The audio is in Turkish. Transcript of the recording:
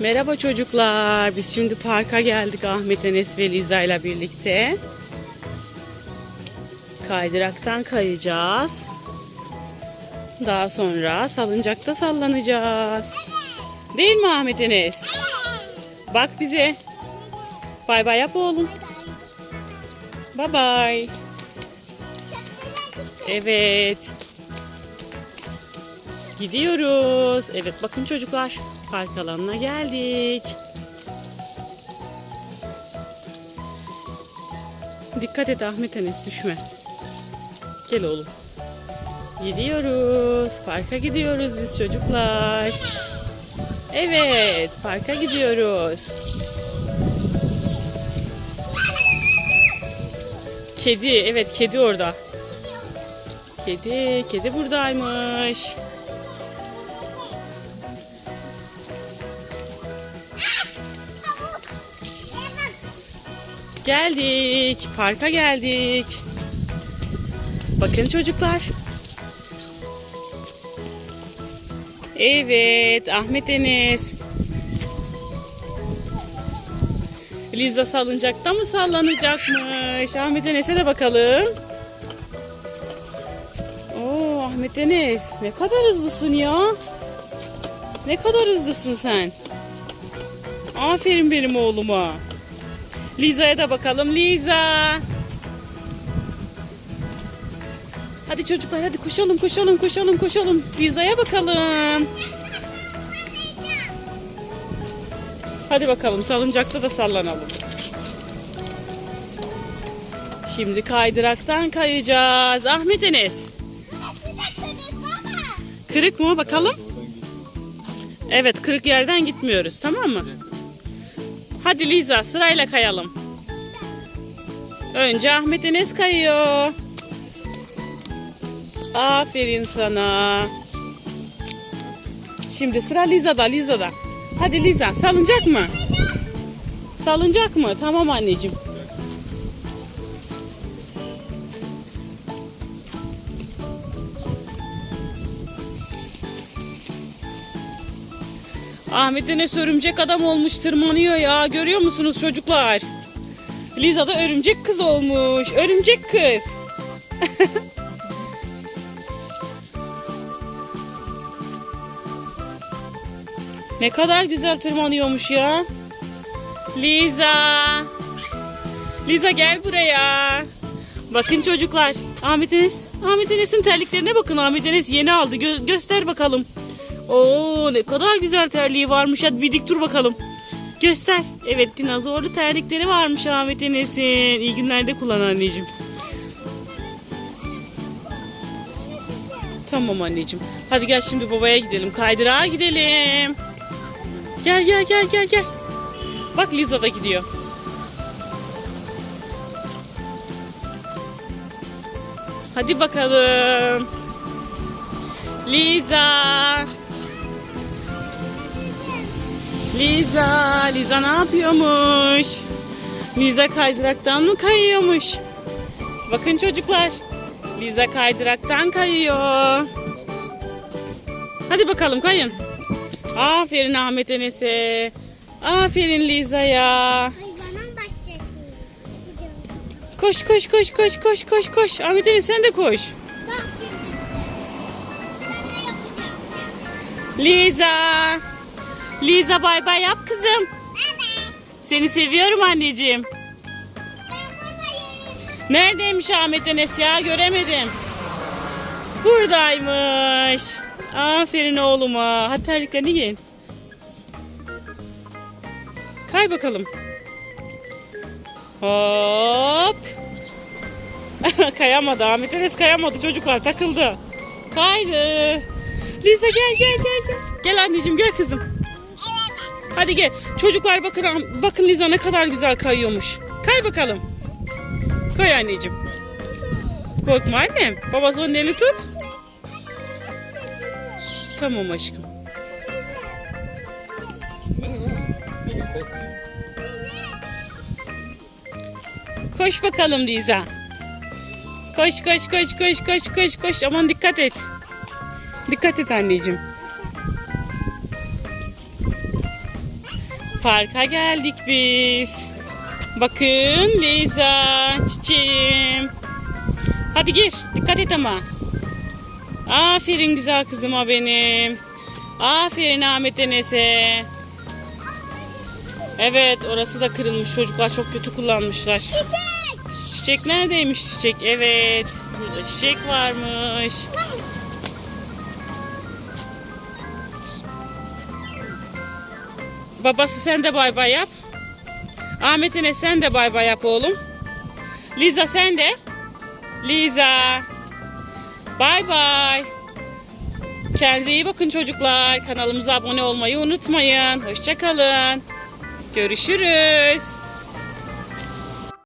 Merhaba çocuklar. Biz şimdi parka geldik Ahmet Enes ve Liza ile birlikte. Kaydıraktan kayacağız. Daha sonra salıncakta sallanacağız. Değil mi Ahmet Enes? Bak bize. Bay bay yap oğlum. Bay bay. Evet. Gidiyoruz. Evet bakın çocuklar. Park alanına geldik. Dikkat et Ahmet Enes düşme. Gel oğlum. Gidiyoruz. Parka gidiyoruz biz çocuklar. Evet, parka gidiyoruz. Kedi, evet kedi orada. Kedi, kedi buradaymış. Geldik, parka geldik. Bakın çocuklar. Evet, Ahmet Enes. Liza salıncakta mı sallanacakmış? Ahmet Enes'e de bakalım. Oo, Ahmet Enes, ne kadar hızlısın ya. Ne kadar hızlısın sen. Aferin benim oğluma. Liza'ya da bakalım. Liza. Hadi çocuklar hadi koşalım koşalım koşalım koşalım. Liza'ya bakalım. Hadi bakalım salıncakta da sallanalım. Şimdi kaydıraktan kayacağız. Ahmet Enes. Kırık mı bakalım? Evet kırık yerden gitmiyoruz tamam mı? Hadi Liza sırayla kayalım. Önce Ahmet Enes kayıyor. Aferin sana. Şimdi sıra Liza'da, Liza'da. Hadi Liza, salınacak mı? Salınacak mı? Tamam anneciğim. Ahmet Enes örümcek adam olmuş tırmanıyor ya. Görüyor musunuz çocuklar? Liza da örümcek kız olmuş. Örümcek kız. Ne kadar güzel tırmanıyormuş ya. Liza. Liza gel buraya. Bakın çocuklar. Ahmet Enes. Ahmet Enes'in terliklerine bakın. Ahmet Enes yeni aldı. Gö- göster bakalım. Oo ne kadar güzel terliği varmış. Hadi bir dik dur bakalım. Göster. Evet dinozorlu terlikleri varmış Ahmet Enes'in. İyi günlerde kullan anneciğim. Tamam anneciğim. Hadi gel şimdi babaya gidelim. Kaydırağa gidelim. Gel gel gel gel gel. Bak Liza da gidiyor. Hadi bakalım. Liza. Liza. Liza ne yapıyormuş? Liza kaydıraktan mı kayıyormuş? Bakın çocuklar. Liza kaydıraktan kayıyor. Hadi bakalım kayın. Aferin Ahmet Enes'e. Aferin Liza'ya. Koş koş koş koş koş koş koş. Ahmet Enes sen de koş. Bak şimdi. Ben ne yapacağım? Liza. Liza bay bay yap kızım. Evet. Seni seviyorum anneciğim. Neredeymiş Ahmet Enes ya göremedim. Buradaymış. Aferin oğluma. Hadi terliklerini giyin. Kay bakalım. Hop. kayamadı. Ahmet Enes kayamadı. Çocuklar takıldı. Kaydı. Lisa gel gel gel gel. Gel anneciğim gel kızım. Hadi gel. Çocuklar bakın bakın Liza ne kadar güzel kayıyormuş. Kay bakalım. Kay anneciğim. Korkma annem. Babası onun elini tut. Tamam aşkım. Koş bakalım Liza. Koş koş koş koş koş koş koş. Aman dikkat et. Dikkat et anneciğim. Parka geldik biz. Bakın Liza, çiçeğim. Hadi gir. Dikkat et ama. Aferin güzel kızıma benim. Aferin Ahmet Enes'e. Evet orası da kırılmış. Çocuklar çok kötü kullanmışlar. Çiçek. Çiçek neredeymiş çiçek? Evet. Burada çiçek varmış. Babası sen de bay bay yap. Ahmet Enes sen de bay bay yap oğlum. Liza sen de. Liza. Bay bay. Kendinize iyi bakın çocuklar. Kanalımıza abone olmayı unutmayın. Hoşçakalın. Görüşürüz.